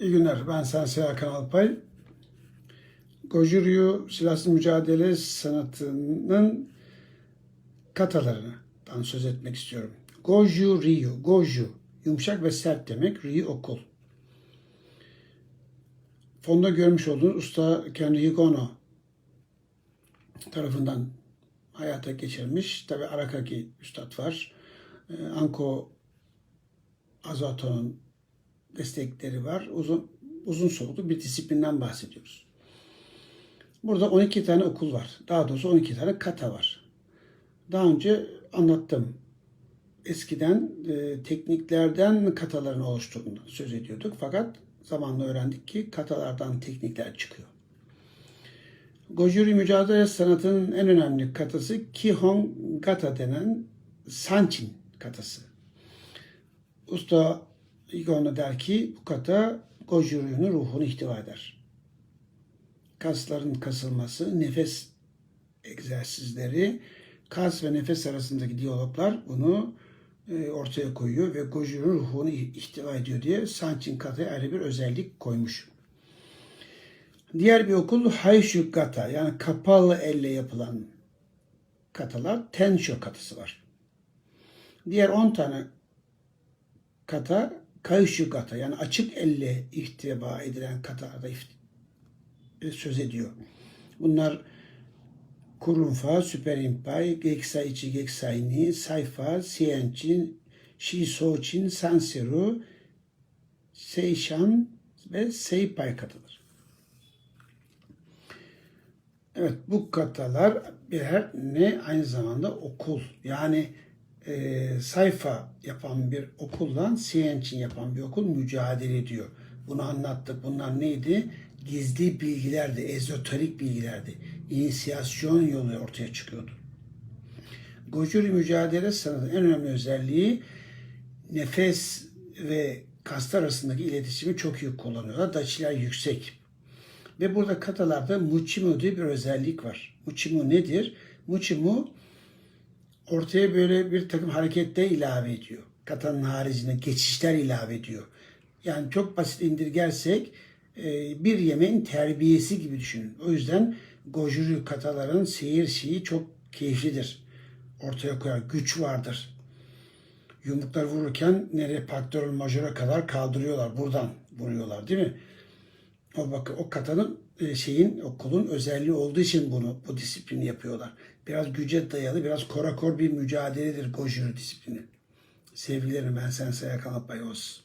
İyi günler. Ben Sensei Hakan Alpay. Goju-Ryu silahsız mücadele sanatının katalarından söz etmek istiyorum. Goju-Ryu, Goju yumuşak ve sert demek, Ryu okul. Fonda görmüş olduğunuz usta Ken Higono tarafından hayata geçirilmiş. Tabi Arakaki üstad var. Ee, Anko Azato'nun destekleri var. Uzun uzun soluklu bir disiplinden bahsediyoruz. Burada 12 tane okul var. Daha doğrusu 12 tane kata var. Daha önce anlattım. Eskiden e, tekniklerden kataların oluştuğundan söz ediyorduk. Fakat zamanla öğrendik ki katalardan teknikler çıkıyor. Gojuri mücadele sanatının en önemli katası Kihon Gata denen Sanchin katası. Usta Igono der ki bu kata Gojuryu'nun ruhunu ihtiva eder. Kasların kasılması, nefes egzersizleri, kas ve nefes arasındaki diyaloglar bunu e, ortaya koyuyor ve Gojuryu'nun ruhunu ihtiva ediyor diye Sanchin Kata'ya ayrı bir özellik koymuş. Diğer bir okul Haishu Kata yani kapalı elle yapılan katalar Tensho katası var. Diğer 10 tane kata Kaishu kata yani açık elle ihtiva edilen katalarda ift- söz ediyor. Bunlar Kurunfa, Süperimpai, Geksaichi Geksaini, Sayfa, Sienchin, Shisochin, Sanseru, Seishan ve Seipai katıdır. Evet bu katalar birer ne aynı zamanda okul. Yani e, sayfa yapan bir okuldan Siyençin yapan bir okul mücadele ediyor. Bunu anlattık. Bunlar neydi? Gizli bilgilerdi, ezoterik bilgilerdi. İnisiyasyon yolu ortaya çıkıyordu. Gojuri mücadele sanatının en önemli özelliği nefes ve kaslar arasındaki iletişimi çok iyi kullanıyorlar. Daçiler yüksek. Ve burada katalarda Muchimu diye bir özellik var. Muchimu nedir? Muchimu ortaya böyle bir takım hareketler ilave ediyor. Katanın haricinde geçişler ilave ediyor. Yani çok basit indirgersek e, bir yemeğin terbiyesi gibi düşünün. O yüzden Gojuru kataların seyir şeyi çok keyiflidir. Ortaya koyar. Güç vardır. Yumruklar vururken nereye faktörel majöre kadar kaldırıyorlar. Buradan vuruyorlar değil mi? O bak o katanın e, şeyin okulun özelliği olduğu için bunu bu disiplini yapıyorlar. Biraz güce dayalı, biraz korakor bir mücadeledir Gojuru disiplini. Sevgilerim ben Sensei Oğuz.